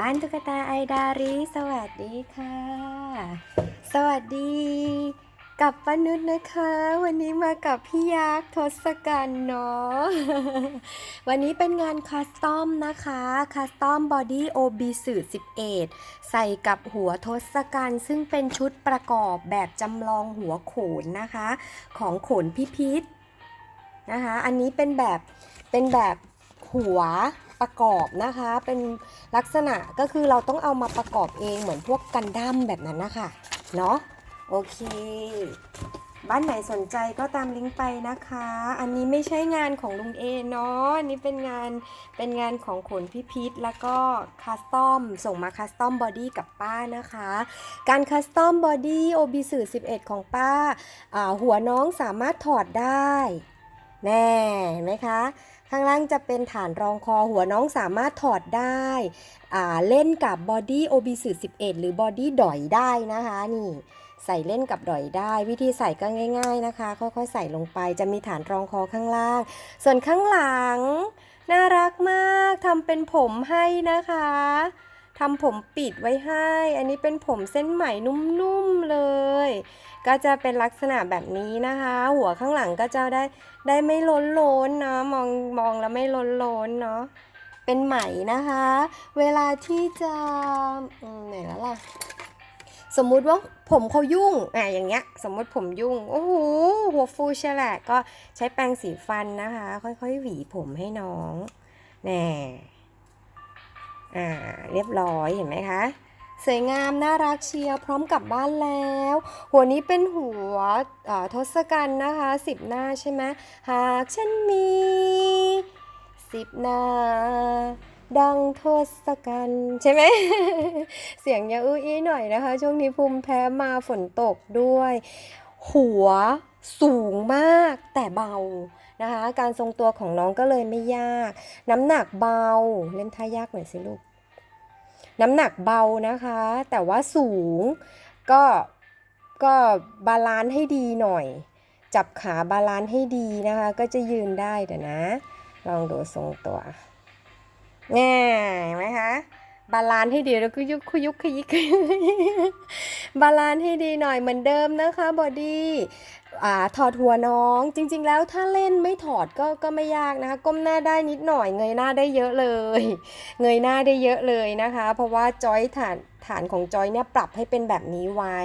บ้านตุ๊กตาไอดาริสวัสดีค่ะ สวัสดีกับป้านุชนะคะ วันนี้มากับพี่ยักษ์ทศกัณฐ์เนาะวันนี้เป็นงานคัสตอมนะคะคัสตอมบอดี้โอบีสื่อ11 ใส่กับหัวทศกัณฐ์ซึ่งเป็นชุดประกอบแบบจำลองหัวโขนนะคะ ของโขนพิพิธนะคะ อันนี้เป็นแบบเป็นแบบหัว ประกอบนะคะ เป็นลักษณะก็คือเราต้องเอามาประกอบเองเหมือนพวกกันดั้มแบบนั้นนะคะเนาะโอเค บ้านไหนสนใจก็ตามลิงก์ไปนะคะ อันนี้ไม่ใช่งานของลุงเอเนาะนนี้เป็นงานเป็นงานของขนพิพิธแล้วก็คัสตอมส่งมาคัสตอมบอดี้กับป้านะคะ การคัสตอมบอดี้โอบีสื่อ11 ของป้าาหัวน้องสามารถถอดได้ แน่เห็นไหมคะ ข้างล่างจะเป็นฐานรองคอหัวน้องสามารถถอดได้เล่นกับบอดี้โอบิส11 หรือบอดี้ดอยได้นะคะนี่ใส่เล่นกับดอยได้ วิธีใส่ก็ง่าย ๆนะคะ ค่อยๆใส่ลงไปจะมีฐานรองคอข้างล่าง ส่วนข้างหลัง น่ารักมากทำเป็นผมให้นะคะ ทำผมปิดไว้ให้ อันนี้เป็นผมเส้นไหมนุ่มๆเลย ก็จะเป็นลักษณะแบบนี้นะคะ หัวข้างหลังก็จะได้ได้ไม่ล้นล้นๆนาะมองมองแล้วไม่ล้นล้นเนาะเป็นไหมนะคะ เวลาที่จะไหนแล้วล่ะสมมุติว่าผมเขายุ่งอะอย่างเงี้ย สมมติผมยุ่ง โอ้โห หัวฟูใช่แหละ ก็ใช้แปรงสีฟันนะคะ ค่อยๆ หวีผมให้น้อง แน่ อ่าเรียบร้อยเห็นไหมคะสวยงามน่ารักเชียร์พร้อมกลับบ้านแล้ว หัวนี้เป็นหัวทศกัณฐ์นะคะสิบหน้าใช่ไหมหากฉันมีสิบหน้า ดังทศกัณฐ์ใช่ไหม เสียงยังอื้ออี้หน่อยนะคะ ช่วงนี้ภูมิแพ้มาฝนตกด้วย หัวสูงมากแต่เบานะคะ การทรงตัวของน้องก็เลยไม่ยาก น้ำหนักเบาเล่นท่ายากหน่อยสิลูก น้ำหนักเบานะคะ แต่ว่าสูงก็ก็บาลานซ์ให้ดีหน่อย จับขาบาลานซ์ให้ดีนะคะ ก็จะยืนได้เดี๋ยวนะ ลองดูทรงตัวแง่เห็นไหมคะบาลานซ์ให้ดีแล้วก็ยุกคุยุกขยิกบาลานซ์ให้ดีหน่อยเหมือนเดิมนะคะบอดี้ อ่าถอดหัวน้อง จริง ๆ แล้วถ้าเล่นไม่ถอดก็ก็ไม่ยากนะคะ ก้มหน้าได้นิดหน่อยเงยหน้าได้เยอะเลย เงยหน้าได้เยอะเลยนะคะ เพราะว่าจอยฐานฐานของจอยเนี่ยปรับให้เป็นแบบนี้ไว้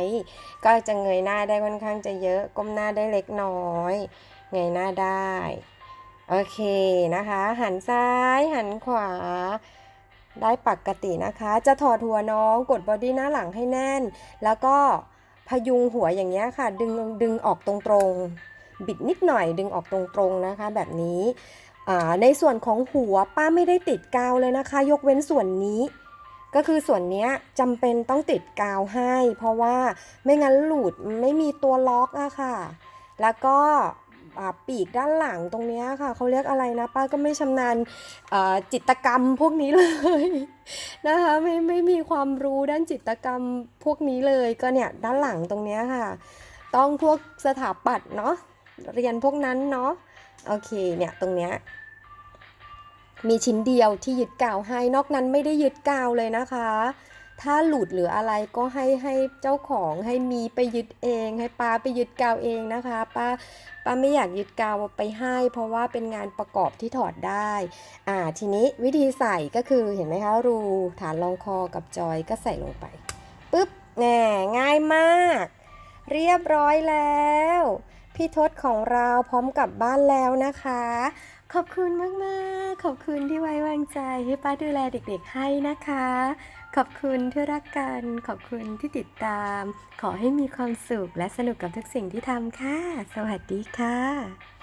ก็จะเงยหน้าได้ค่อนข้างจะเยอะ ก้มหน้าได้เล็กน้อย เงยหน้าได้โอเคนะคะ หันซ้ายหันขวาได้ปกตินะคะ จะถอดหัวน้องกดบอดี้หน้าหลังให้แน่น แล้วก็ พยุงหัวอย่างเงี้ยค่ะ ดึงดึงออกตรงๆ บิดนิดหน่อย ดึงออกตรงๆนะคะ แบบนี้ในส่วนของหัวป้าไม่ได้ติดกาวเลยนะคะ ยกเว้นส่วนนี้ ก็คือส่วนนี้จำเป็นต้องติดกาวให้ เพราะว่าไม่งั้นหลุดไม่มีตัวล็อกอะค่ะ แล้วก็ ปีกด้านหลังตรงนี้ค่ะเขาเรียกอะไรนะป้าก็ไม่ชำนาญจิตกรรมพวกนี้เลยนะคะไม่ไม่มีความรู้ด้านจิตกรรมพวกนี้เลยก็เนี่ยด้านหลังตรงนี้ค่ะ ต้องพวกสถาปัตย์เนาะเรียนพวกนั้นเนาะโอเคเนี่ยตรงเนี้ยมีชิ้นเดียวที่ยึดกาวให้นอกนั้นไม่ได้ยึดกาวเลยนะคะ ถ้าหลุดหรืออะไรก็ให้ให้เจ้าของให้มีไปยึดเอง ให้ป้าไปยึดกาวเองนะคะป้าป้าไม่อยากยึดกาวไปให้ เพราะว่าเป็นงานประกอบที่ถอดได้อ่าทีนี้วิธีใส่ก็คือเห็นไหมคะรูฐานรองคอกับจอยก็ใส่ลงไปปุ๊บแหน่ง่ายมาก เรียบร้อยแล้ว พี่ทศของเราพร้อมกลับบ้านแล้วนะคะ ขอบคุณมากๆขอบคุณที่ไว้วางใจให้ป้าดูแลเด็กๆให้นะคะ ขอบคุณที่รักกัน ขอบคุณที่ติดตาม ขอให้มีความสุขและสนุกกับทุกสิ่งที่ทำค่ะ สวัสดีค่ะ